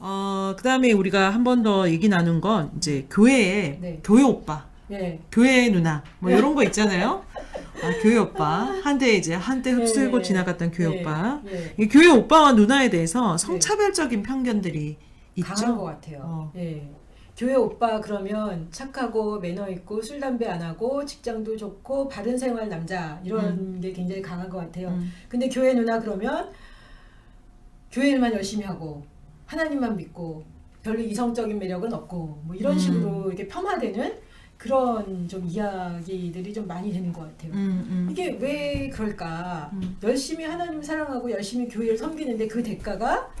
어, 그다음에 우리가 한 번 더 얘기 나눈 건 이제 교회에 네. 교회 오빠, 예. 교회 누나 뭐 이런 거 있잖아요. 아, 교회 오빠 한때 이제 한때 흡수고 네. 지나갔던 교회 예, 오빠. 예. 이 교회 오빠와 누나에 대해서 성차별적인 편견들이 강한 것 있죠. 같아요. 어. 예. 교회 오빠 그러면 착하고 매너 있고 술 담배 안 하고 직장도 좋고 바른 생활 남자 이런 게 굉장히 강한 것 같아요. 음. 근데 교회 누나 그러면 교회 일만 열심히 하고 하나님만 믿고 별로 이성적인 매력은 없고 뭐 이런 음. 식으로 이렇게 폄하되는 그런 좀 이야기들이 좀 많이 되는 것 같아요. 음, 음. 이게 왜 그럴까? 음. 열심히 하나님 사랑하고 열심히 교회를 섬기는데 그 대가가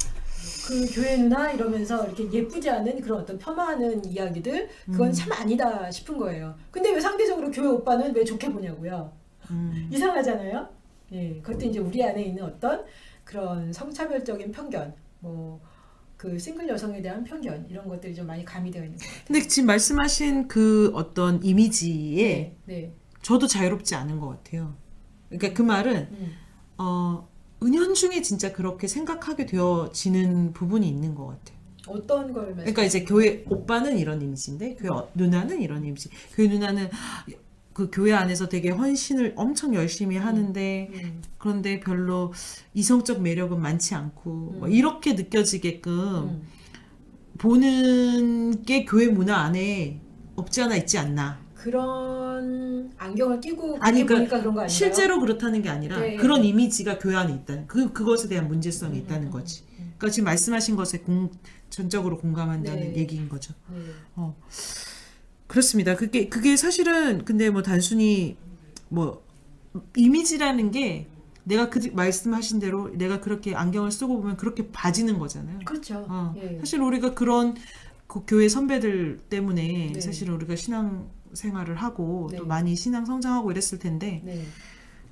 그 교회 누나 이러면서 이렇게 예쁘지 않은 그런 어떤 폄하하는 이야기들 그건 음. 참 아니다 싶은 거예요. 근데 왜 상대적으로 교회 오빠는 왜 좋게 보냐고요? 음. 이상하잖아요. 예, 그것도 이제 우리 안에 있는 어떤 그런 성차별적인 편견, 뭐 그 싱글 여성에 대한 편견 이런 것들이 좀 많이 가미되어 있는 것 같아요. 근데 지금 말씀하신 그 어떤 이미지에 네, 저도 자유롭지 않은 것 같아요. 그러니까 그 말은 음, 어, 은연중에 진짜 그렇게 생각하게 되어지는 부분이 있는 것 같아요. 어떤 걸 말씀? 그러니까 이제 교회 오빠는 이런 이미지인데 교회 어- 누나는 이런 이미지. 교회 누나는 그 교회 안에서 되게 헌신을 엄청 열심히 하는데 음, 그런데 별로 이성적 매력은 많지 않고 뭐 음. 이렇게 느껴지게끔 음. 보는 게 교회 문화 안에 없지 않아 있지 않나. 그런 안경을 끼고 아니, 그러니까 그런 거 아닌가요? 실제로 그렇다는 게 아니라 네. 그런 이미지가 교회 안에 있다는 그 그것에 대한 문제성이 음, 있다는 음, 거지. 음, 그러니까 지금 말씀하신 것에 공, 전적으로 공감한다는 네. 얘기인 거죠. 네. 어. 그렇습니다. 그게 그게 사실은 근데 뭐 단순히 뭐 이미지라는 게 내가 그 말씀하신 대로 내가 그렇게 안경을 쓰고 보면 그렇게 봐지는 거잖아요. 그렇죠. 어. 예. 사실 우리가 그런 그 교회 선배들 때문에 네. 사실 우리가 신앙 생활을 하고 네. 또 많이 신앙 성장하고 이랬을 텐데 네.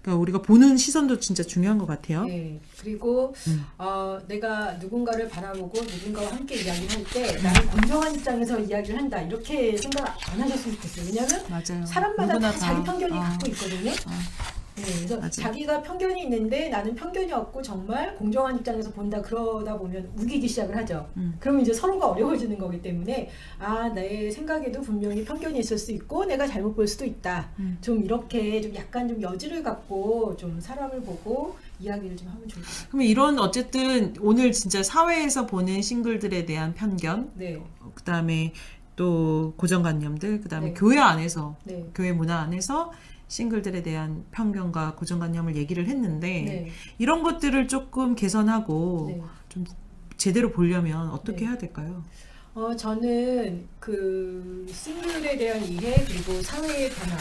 그러니까 우리가 보는 시선도 진짜 중요한 것 같아요. 네. 그리고 음. 어, 내가 누군가를 바라보고 누군가와 함께 이야기를 할 때 나는 공정한 입장에서 이야기를 한다 이렇게 생각 안 하셨으면 좋겠어요. 왜냐하면 맞아요. 사람마다 다 자기 편견이 어, 갖고 있거든요. 어. 네, 그래서 맞아요. 자기가 편견이 있는데 나는 편견이 없고 정말 공정한 입장에서 본다 그러다 보면 우기기 시작을 하죠. 음. 그러면 이제 서로가 어려워지는 거기 때문에 아 내 생각에도 분명히 편견이 있을 수 있고 내가 잘못 볼 수도 있다. 음. 좀 이렇게 좀 약간 좀 여지를 갖고 좀 사람을 보고 이야기를 좀 하면 좋을 것 같아요. 그러면 이런 어쨌든 오늘 진짜 사회에서 보는 싱글들에 대한 편견, 네, 그다음에 또 고정관념들, 그다음에 네. 교회 안에서 네, 교회 문화 안에서 싱글들에 대한 편견과 고정관념을 얘기를 했는데 네, 이런 것들을 조금 개선하고 네. 좀 제대로 보려면 어떻게 네. 해야 될까요? 어, 저는 그 싱글에 대한 이해 그리고 사회의 변화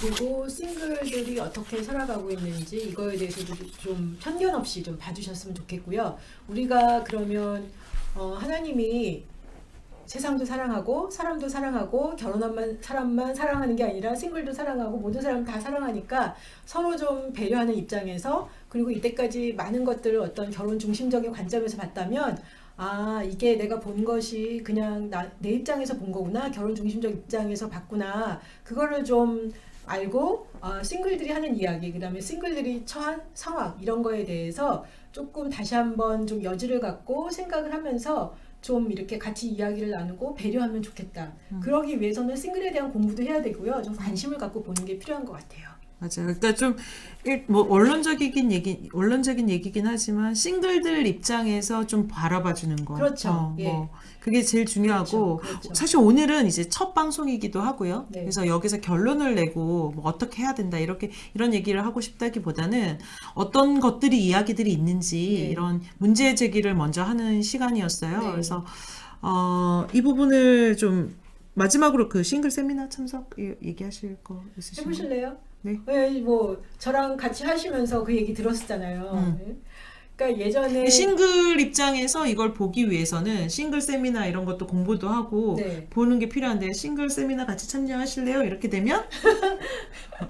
그리고 싱글들이 어떻게 살아가고 있는지 이거에 대해서도 좀 편견 없이 좀 봐주셨으면 좋겠고요. 우리가 그러면 어, 하나님이 세상도 사랑하고 사람도 사랑하고 결혼한 사람만 사랑하는 게 아니라 싱글도 사랑하고 모든 사람 다 사랑하니까 서로 좀 배려하는 입장에서 그리고 이때까지 많은 것들을 어떤 결혼 중심적인 관점에서 봤다면 아 이게 내가 본 것이 그냥 나, 내 입장에서 본 거구나 결혼 중심적 입장에서 봤구나. 그거를 좀 알고 어, 싱글들이 하는 이야기 그다음에 싱글들이 처한 상황 이런 거에 대해서 조금 다시 한번 좀 여지를 갖고 생각을 하면서 좀 이렇게 같이 이야기를 나누고 배려하면 좋겠다. 음. 그러기 위해서는 싱글에 대한 공부도 해야 되고요. 좀 관심을 갖고 보는 게 필요한 것 같아요. 맞아요. 그러니까 좀뭐 원론적이긴 얘기 원론적인 얘기긴 하지만 싱글들 입장에서 좀 바라봐 주는 거. 그렇죠. 어, 예. 뭐 그게 제일 중요하고 그렇죠. 그렇죠. 사실 오늘은 이제 첫 방송이기도 하고요. 네. 그래서 여기서 결론을 내고 뭐 어떻게 해야 된다 이렇게 이런 얘기를 하고 싶다기 보다는 어떤 것들이 이야기들이 있는지 네. 이런 문제 제기를 먼저 하는 시간이었어요. 네. 그래서 어, 이 부분을 좀 마지막으로 그 싱글 세미나 참석 이- 얘기하실 거 있으신가요? 해보실래요? 네. 뭐 저랑 같이 하시면서 그 얘기 들었었잖아요. 음. 네. 그러니까 예전에 싱글 입장에서 이걸 보기 위해서는 싱글 세미나 이런 것도 공부도 하고 네. 보는 게 필요한데 싱글 세미나 같이 참여하실래요? 이렇게 되면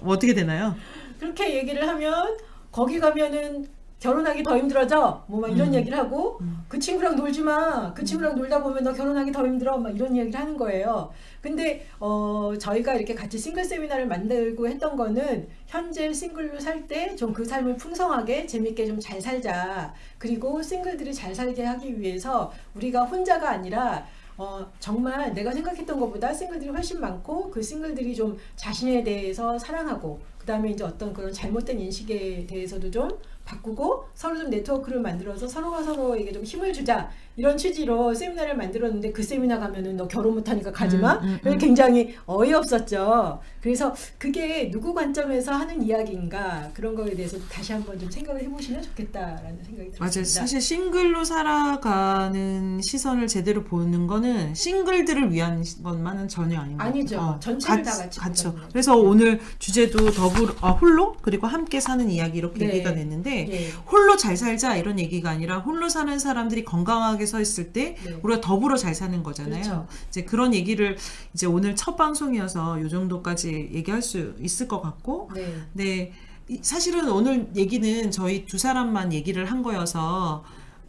뭐 어떻게 되나요? 그렇게 얘기를 하면 거기 가면은 결혼하기 더 힘들어져. 뭐 막 이런 음. 얘기를 하고 그 친구랑 놀지 마. 그 친구랑 놀다 보면 너 결혼하기 더 힘들어. 막 이런 얘기를 하는 거예요. 근데 어 저희가 이렇게 같이 싱글 세미나를 만들고 했던 거는 현재 싱글로 살 때 좀 그 삶을 풍성하게 재밌게 좀 잘 살자. 그리고 싱글들이 잘 살게 하기 위해서 우리가 혼자가 아니라 어, 정말 내가 생각했던 것보다 싱글들이 훨씬 많고 그 싱글들이 좀 자신에 대해서 사랑하고 그 다음에 이제 어떤 그런 잘못된 인식에 대해서도 좀 바꾸고 서로 좀 네트워크를 만들어서 서로가 서로에게 좀 힘을 주자 이런 취지로 세미나를 만들었는데 그 세미나 가면은 너 결혼 못하니까 가지마 음, 음, 음. 굉장히 어이없었죠. 그래서 그게 누구 관점에서 하는 이야기인가 그런 거에 대해서 다시 한번 좀 생각을 해보시면 좋겠다라는 생각이 들었습니다. 맞아요. 사실 싱글로 살아가는 시선을 제대로 보는 거는 싱글들을 위한 것만은 전혀 아닌 것 아니죠. 같아요. 전체를 다 같이 거죠. 그래서 오늘 주제도 더불어 아, 홀로 그리고 함께 사는 이야기 이렇게 네. 얘기가 됐는데 예. 홀로 잘 살자 이런 얘기가 아니라 홀로 사는 사람들이 건강하게 서 있을 때 네. 우리가 더불어 잘 사는 거잖아요. 그렇죠. 이제 그런 얘기를 이제 오늘 첫 방송이어서 요 정도까지 얘기할 수 있을 것 같고 네. 네. 이- 사실은 오늘 얘기는 저희 두 사람만 얘기를 한 거여서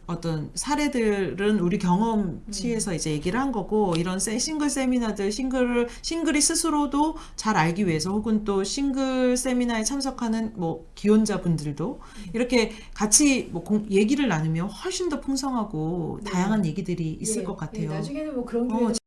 어떤 사례들은 우리 경험치에서 이제 얘기를 한 거고 이런 세- 싱글 세미나들 싱글을 싱글이 스스로도 잘 알기 위해서 혹은 또 싱글 세미나에 참석하는 뭐 기혼자분들도 이렇게 같이 뭐 공- 얘기를 나누면 훨씬 더 풍성하고 네. 다양한 얘기들이 있을 예, 것 같아요. 예, 나중에는 뭐 그런 어, 기회도